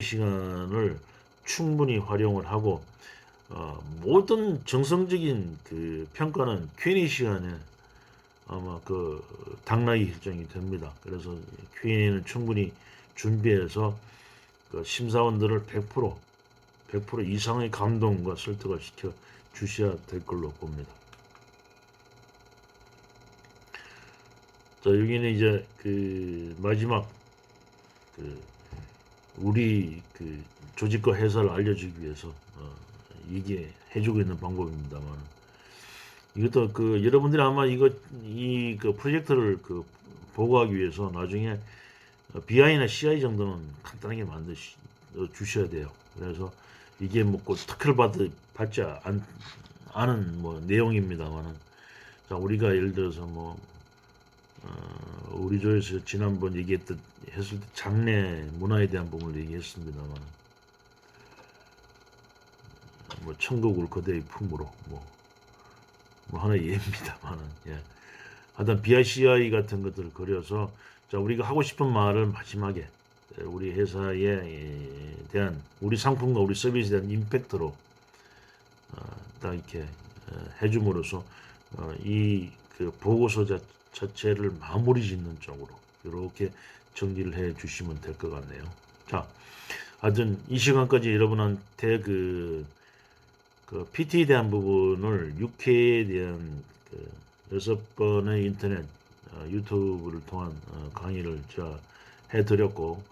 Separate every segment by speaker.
Speaker 1: 시간을 충분히 활용을 하고 어, 모든 정성적인 그 평가는 Q&A 시간에 아마 그 당락이 결정이 됩니다. 그래서 Q&A는 충분히 준비해서 그 심사원들을 100% 100% 이상의 감동과 설득을 시켜 주셔야 될 걸로 봅니다. 자 여기는 이제 그 마지막 그 우리 그 조직과 회사를 알려주기 위해서 어, 이게 해주고 있는 방법입니다만 이것도 그 여러분들이 아마 이거 이 그 프로젝트를 그 보고하기 위해서 나중에 BI나 CI 정도는 간단하게 만드 주셔야 돼요. 그래서 이게 뭐꼭 특허를 받, 받지 않, 않은 뭐 내용입니다만은 자 우리가 예를 들어서 뭐 어, 우리 조에서 지난번 얘기했던 때 장례 문화에 대한 부분을 얘기했습니다만 뭐 천국 울거대의 품으로 뭐, 뭐 하나의 예입니다만은 예. 하여튼 BICI 같은 것들을 그려서 자 우리가 하고 싶은 말을 마지막에 우리 회사에 대한 우리 상품과 우리 서비스에 대한 임팩트로 어, 딱 이렇게 어, 해줌으로써 어, 이그 보고서 자, 자체를 마무리 짓는 쪽으로 이렇게 정리를 해 주시면 될 것 같네요. 자, 하여튼 이 시간까지 여러분한테 그, 그 PT에 대한 부분을 6회에 대한 그 여섯 번의 인터넷 어, 유튜브를 통한 어, 강의를 제가 해드렸고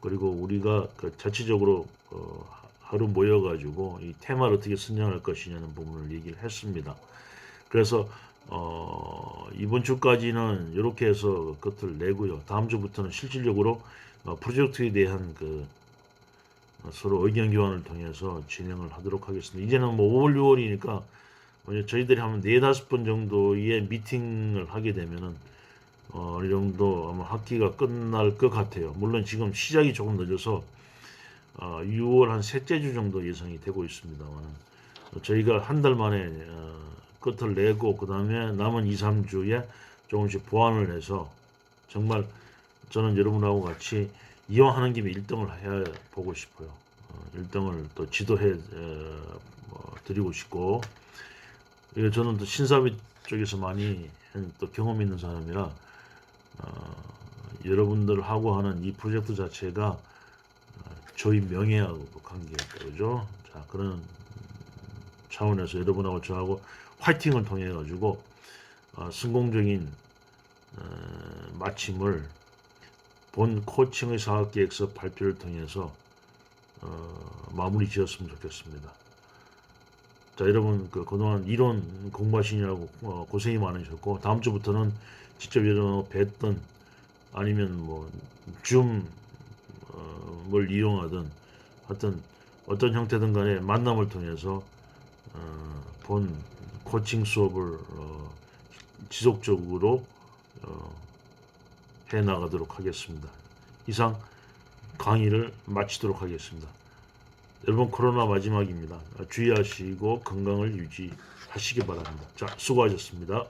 Speaker 1: 그리고 우리가 그 자체적으로 어, 하루 모여가지고 이 테마를 어떻게 선정할 것이냐는 부분을 얘기를 했습니다. 그래서 어, 이번 주까지는 이렇게 해서 끝을 내고요. 다음 주부터는 실질적으로 어, 프로젝트에 대한 그 어, 서로 의견 교환을 통해서 진행을 하도록 하겠습니다. 이제는 뭐 5월, 6월이니까 저희들이 하면 네 다섯 번 정도의 미팅을 하게 되면은 어, 어느 정도 아마 학기가 끝날 것 같아요. 물론 지금 시작이 조금 늦어서 어, 6월 한 셋째 주 정도 예상이 되고 있습니다만 저희가 한 달 만에 어, 끝을 내고 그 다음에 남은 2, 3주에 조금씩 보완을 해서 정말 저는 여러분하고 같이 이왕 하는 김에 1등을 해 보고 싶어요. 어, 1등을 또 지도해 에, 뭐, 드리고 싶고 이거 저는 또 신사비 쪽에서 많이 또 경험 있는 사람이라 어, 여러분들하고 하는 이 프로젝트 자체가 어, 저희 명예하고 관계가 그죠? 자 그런 차원에서 여러분하고 저하고 화이팅을 통해 가지고 어, 성공적인 어, 마침을 본 코칭의 사업계획서 발표를 통해서 어, 마무리 지었으면 좋겠습니다. 자 여러분 그 그동안 이론 공부하시느라고 어, 고생이 많으셨고 다음 주부터는 직접 여러분 뵀던 아니면 뭐 줌을 이용하든 하여튼 어떤 형태든 간에 만남을 통해서 어, 본 코칭 수업을 어, 지속적으로 어, 해 나가도록 하겠습니다. 이상 강의를 마치도록 하겠습니다. 여러분 코로나 마지막입니다. 주의하시고 건강을 유지하시기 바랍니다. 자 수고하셨습니다.